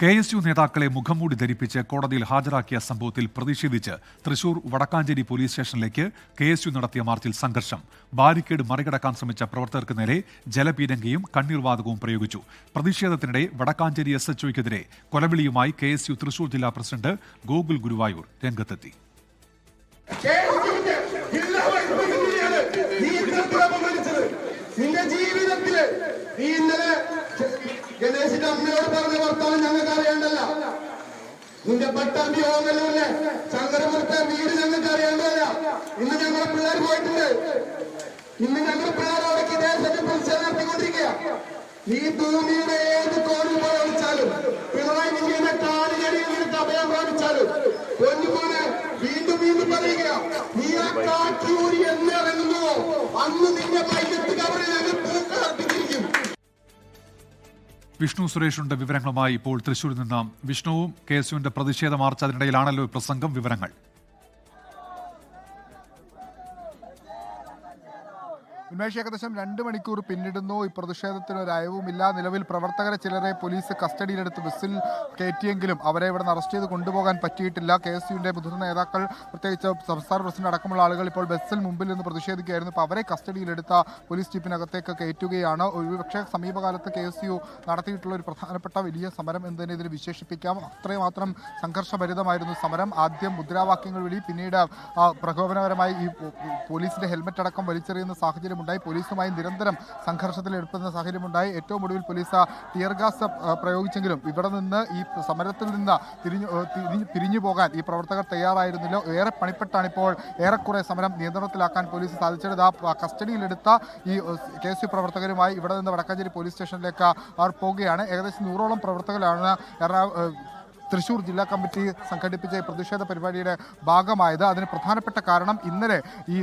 K S U നേതാക്കളെ മുഖംമൂടി ധരിപ്പിച്ച് കോടതിയിൽ ഹാജരാക്കിയ സംഭവത്തിൽ പ്രതിഷേധിച്ച് തൃശൂർ വടക്കാഞ്ചേരി പോലീസ് സ്റ്റേഷനിലേക്ക് കെ എസ് യു നടത്തിയ മാർച്ചിൽ സംഘർഷം. ബാരിക്കേഡ് മറികടക്കാൻ ശ്രമിച്ച പ്രവർത്തകർക്ക് നേരെ ജലപീരങ്കയും കണ്ണീർവാതകവും പ്രയോഗിച്ചു. പ്രതിഷേധത്തിനിടെ വടക്കാഞ്ചേരി എസ് എച്ച് ഒക്കെതിരെ കൊലവിളിയുമായി കെ എസ് യു തൃശൂർ ജില്ലാ പ്രസിഡന്റ് ഗോകുൽ ഗുരുവായൂർ രംഗത്തെത്തി. നീ ഇന്നലെ ഗണേശിന്റെ അമ്മയോട് പറഞ്ഞ വർത്തമാനം ഞങ്ങൾക്ക് അറിയണ്ടല്ല. നിന്റെ പട്ടാമ്പി ഓമല്ലൂരിലെ ശങ്കരമൂർത്ത വീട് ഞങ്ങൾക്ക് അറിയണ്ടല്ല. ഇന്ന് ഞങ്ങളെ പിള്ളേർ പോയിട്ടുണ്ട്. ഇന്ന് ഞങ്ങളുടെ പിള്ളേർ അവിടേക്ക് ദേശത്തെ പ്രതിഷേധം നടത്തിക്കൊണ്ടിരിക്കുക ഈ ഭൂമിയുടെ ഏത് കോണിൽ പോയി ഒളിച്ചാലും പിണറായി വിജയന്റെ കാലുകടിയിൽ നിനക്ക് അഭയം പ്രാപിച്ചാലും പൊന്നുപോലെ വീണ്ടും വീണ്ടും പറയുക നീ ആ കാട്ടിയൂരി എന്ന് ഇറങ്ങുന്നുവോ? അന്ന് നിന്റെ വിഷ്ണു സുരേഷുണ്ട് വിവരങ്ങളുമായി ഇപ്പോൾ തൃശൂരിൽ നിന്ന് വിഷ്ണുവും കെ എസ് യുവിന്റെ പ്രതിഷേധ മാർച്ച് അതിനിടയിലാണല്ലോ പ്രസംഗം വിവരങ്ങൾ. ഉന്മേഷ് ഏകദേശം രണ്ട് മണിക്കൂർ പിന്നിടുന്നു. ഈ പ്രതിഷേധത്തിന് ഒരു അയവുമില്ല. നിലവിൽ പ്രവർത്തകരെ ചിലരെ പോലീസ് കസ്റ്റഡിയിലെടുത്ത് ബസ്സിൽ കയറ്റിയെങ്കിലും അവരെ ഇവിടെ അറസ്റ്റ് ചെയ്ത് കൊണ്ടുപോകാൻ പറ്റിയിട്ടില്ല. കെ എസ് യുവിന്റെ മുതിർന്ന നേതാക്കൾ പ്രത്യേകിച്ച് സംസ്ഥാന പ്രസിഡന്റ് അടക്കമുള്ള ആളുകൾ ഇപ്പോൾ ബസ്സിൽ മുമ്പിൽ നിന്ന് പ്രതിഷേധിക്കുകയായിരുന്നു. ഇപ്പോൾ അവരെ കസ്റ്റഡിയിലെടുത്ത പോലീസ് ജീപ്പിനകത്തേക്ക് കയറ്റുകയാണ്. ഒരുപക്ഷെ സമീപകാലത്ത് കെ എസ് യു നടത്തിയിട്ടുള്ള ഒരു പ്രധാനപ്പെട്ട വലിയ സമരം എന്ന് തന്നെ ഇതിന് വിശേഷിപ്പിക്കാം. അത്രമാത്രം സംഘർഷഭരിതമായിരുന്നു സമരം. ആദ്യം മുദ്രാവാക്യങ്ങൾ വിളി പിന്നീട് പ്രകോപനപരമായി ഈ പോലീസിന്റെ ഹെൽമറ്റ് അടക്കം വലിച്ചെറിയുന്ന സാഹചര്യമുണ്ടായി പോലീസുമായി നിരന്തരം സംഘർഷത്തിൽ ഏർപ്പെടുന്ന സാഹചര്യമുണ്ടായി. ഏറ്റവും ഒടുവിൽ പോലീസ് ടിയർ ഗ്യാസ് പ്രയോഗിച്ചെങ്കിലും ഇവിടെ നിന്ന് ഈ സമരത്തിൽ നിന്ന് തിരിഞ്ഞു പിരിഞ്ഞു പോകാൻ ഈ പ്രവർത്തകർ തയ്യാറായിരുന്നില്ല. ഏറെ പണിപ്പെട്ടാണ് ഇപ്പോൾ ഏറെക്കുറെ സമരം നിയന്ത്രണത്തിലാക്കാൻ പോലീസ് സാധിച്ചത്. ആ കസ്റ്റഡിയിലെടുത്ത ഈ കെ എസ് യു പ്രവർത്തകരുമായി ഇവിടെ നിന്ന് വടക്കാഞ്ചേരി പോലീസ് സ്റ്റേഷനിലേക്ക് അവർ പോവുകയാണ്. ഏകദേശം നൂറോളം പ്രവർത്തകരാണ് എറണാ ഏ, തൃശൂർ ജില്ലാ കമ്മിറ്റി സംഘടിപ്പിച്ച ഈ പ്രതിഷേധ പരിപാടിയുടെ ഭാഗമായത്. അതിന് പ്രധാനപ്പെട്ട കാരണം ഇന്നലെ ഈ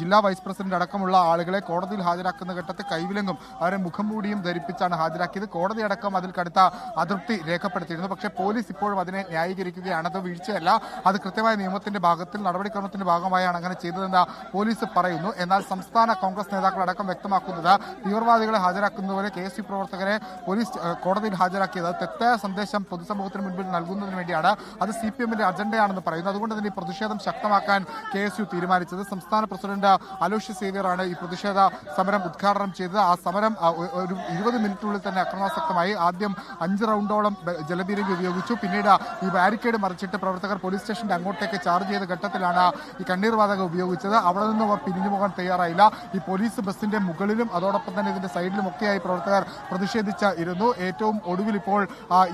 ജില്ലാ വൈസ് പ്രസിഡന്റ് അടക്കമുള്ള ആളുകളെ കോടതിയിൽ ഹാജരാക്കുന്ന ഘട്ടത്തിൽ കൈവിലങ്ങും അവരെ മുഖം മൂടിയും ധരിപ്പിച്ചാണ് ഹാജരാക്കിയത്. കോടതി അടക്കം അതിൽ കടുത്ത അതൃപ്തി രേഖപ്പെടുത്തിയിരുന്നു. പക്ഷേ പോലീസ് ഇപ്പോഴും അതിനെ ന്യായീകരിക്കുകയാണ്. അത് വീഴ്ചയല്ല. അത് കൃത്യമായ നിയമത്തിന്റെ ഭാഗത്തിൽ നടപടിക്രമത്തിന്റെ ഭാഗമായാണ് അങ്ങനെ ചെയ്തതെന്ന് പോലീസ് പറയുന്നു. എന്നാൽ സംസ്ഥാന കോൺഗ്രസ് നേതാക്കളടക്കം വ്യക്തമാക്കുന്നത് തീവ്രവാദികളെ ഹാജരാക്കുന്നതുപോലെ കെ എസ് പ്രവർത്തകരെ പോലീസ് കോടതിയിൽ ഹാജരാക്കിയത്. തെറ്റായ സന്ദേശം പൊതുസമൂഹത്തിന് മുൻപിൽ നൽകുന്നതിന് വേണ്ടിയാണ് അത് സി പി എമ്മിന്റെ അജണ്ടയാണെന്ന് പറയുന്നു അതുകൊണ്ട് തന്നെ ഈ പ്രതിഷേധം ശക്തമാക്കാൻ കെ എസ് യു തീരുമാനിച്ചത്. സംസ്ഥാന പ്രസിഡന്റ് അലോഷ്യ ആണ് ഈ പ്രതിഷേധ സമരം ഉദ്ഘാടനം ചെയ്തത്. ആ സമരം ഒരു ഇരുപത് മിനിറ്റിനുള്ളിൽ തന്നെ അക്രമാസക്തമായി ആദ്യം അഞ്ച് റൗണ്ടോളം ജലബീരങ്കി ഉപയോഗിച്ചു. പിന്നീട് ഈ ബാരിക്കേഡ് മറിച്ചിട്ട് പ്രവർത്തകർ പോലീസ് സ്റ്റേഷന്റെ അങ്ങോട്ടേക്ക് ചാർജ് ചെയ്ത ഘട്ടത്തിലാണ് ഈ കണ്ണീർ വാതകം ഉപയോഗിച്ചത്. അവിടെ നിന്നും അവർ പിരിഞ്ഞു പോകാൻ തയ്യാറായില്ല. ഈ പോലീസ് ബസിന്റെ മുകളിലും അതോടൊപ്പം തന്നെ ഇതിന്റെ സൈഡിലും ഒക്കെയായി പ്രവർത്തകർ പ്രതിഷേധിച്ചിരുന്നു. ഏറ്റവും ഒടുവിൽ ഇപ്പോൾ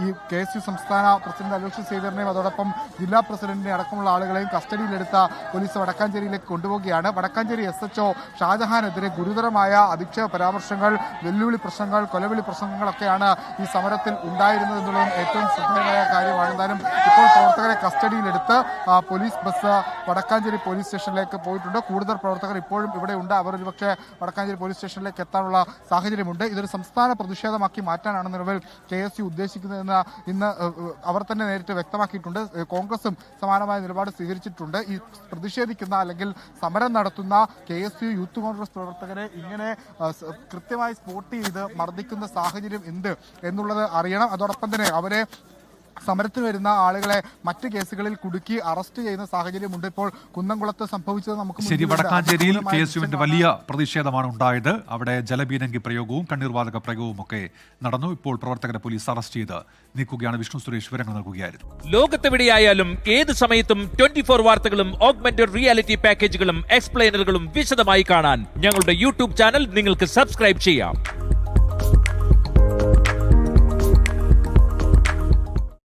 ഈ കെ എസ് യു സംസ്ഥാന പ്രസിഡന്റ് അലോഷ്യസ് സേവിയറിനെയും അതോടൊപ്പം ജില്ലാ പ്രസിഡന്റിനെ അടക്കമുള്ള ആളുകളെയും കസ്റ്റഡിയിലെടുത്ത പോലീസ് വടക്കാഞ്ചേരിയിലേക്ക് കൊണ്ടുപോവുകയാണ്. വടക്കാഞ്ചേരി എസ് എച്ച്ഒ ഷാജഹാനെതിരെ ഗുരുതരമായ അധിക്ഷേപ പരാമർശങ്ങൾ വെല്ലുവിളി പ്രശ്നങ്ങൾ കൊലവിളി പ്രശ്നങ്ങളൊക്കെയാണ് ഈ സമരത്തിൽ ഉണ്ടായിരുന്നത് എന്നുള്ളതും ഏറ്റവും ശ്രദ്ധേയമായ കാര്യമാണ്. എന്തായാലും ഇപ്പോൾ പ്രവർത്തകരെ കസ്റ്റഡിയിലെടുത്ത് പോലീസ് ബസ് വടക്കാഞ്ചേരി പോലീസ് സ്റ്റേഷനിലേക്ക് പോയിട്ടുണ്ട്. കൂടുതൽ പ്രവർത്തകർ ഇപ്പോഴും ഇവിടെ ഉണ്ട്. അവർ ഒരുപക്ഷെ വടക്കാഞ്ചേരി പോലീസ് സ്റ്റേഷനിലേക്ക് എത്താനുള്ള സാഹചര്യമുണ്ട്. ഇതൊരു സംസ്ഥാന പ്രതിഷേധമാക്കി മാറ്റാനാണ് നിലവിൽ കെ എസ് യു ഉദ്ദേശിക്കുന്നതെന്ന് ഇന്ന് അവർ തന്നെ നേരിട്ട് വ്യക്തമാക്കിയിട്ടുണ്ട്. കോൺഗ്രസും സമാനമായ നിലപാട് സ്വീകരിച്ചിട്ടുണ്ട്. ഈ പ്രതിഷേധിക്കുന്ന അല്ലെങ്കിൽ സമരം നടത്തുന്ന K S U youth Congress പ്രവർത്തകരെ ഇങ്ങനെ കൃത്യമായി സ്പോട്ട് ചെയ്ത് മർദ്ദിക്കുന്ന സാഹചര്യം എന്ത് എന്നുള്ളത് അറിയണം. അതോടൊപ്പം തന്നെ അവരെ സമരത്തിന് വരുന്ന ആളുകളെ മറ്റു കേസുകളിൽ കുടുക്കി അറസ്റ്റ് ചെയ്യുന്ന സാഹചര്യമുണ്ട്. ഇപ്പോൾ കുന്നംകുളത്ത് സംഭവിച്ചത് നമുക്ക് ശരി വടക്കാഞ്ചേരിയിൽ കെ എസ് യുവിന്റെ വലിയ പ്രതിഷേധമാണ് ഉണ്ടായത്. അവിടെ ജലബീനങ്കി പ്രയോഗവും കണ്ണീർവാതക പ്രയോഗവും ഒക്കെ നടന്നു. ഇപ്പോൾ പ്രവർത്തകരെ പോലീസ് അറസ്റ്റ് ചെയ്ത് നീക്കുകയാണ്. വിഷ്ണു സുരേഷ് വിവരങ്ങൾ നൽകുകയായിരുന്നു. ലോകത്തെവിടെയായാലും ഏത് സമയത്തും ട്വന്റി ഫോർ വാർത്തകളും ഓഗ്മെന്റഡ് റിയാലിറ്റി പാക്കേജുകളും എക്സ്പ്ലെയിനറുകളും വിശദമായി കാണാൻ ഞങ്ങളുടെ യൂട്യൂബ് ചാനൽ നിങ്ങൾക്ക് സബ്സ്ക്രൈബ് ചെയ്യാം.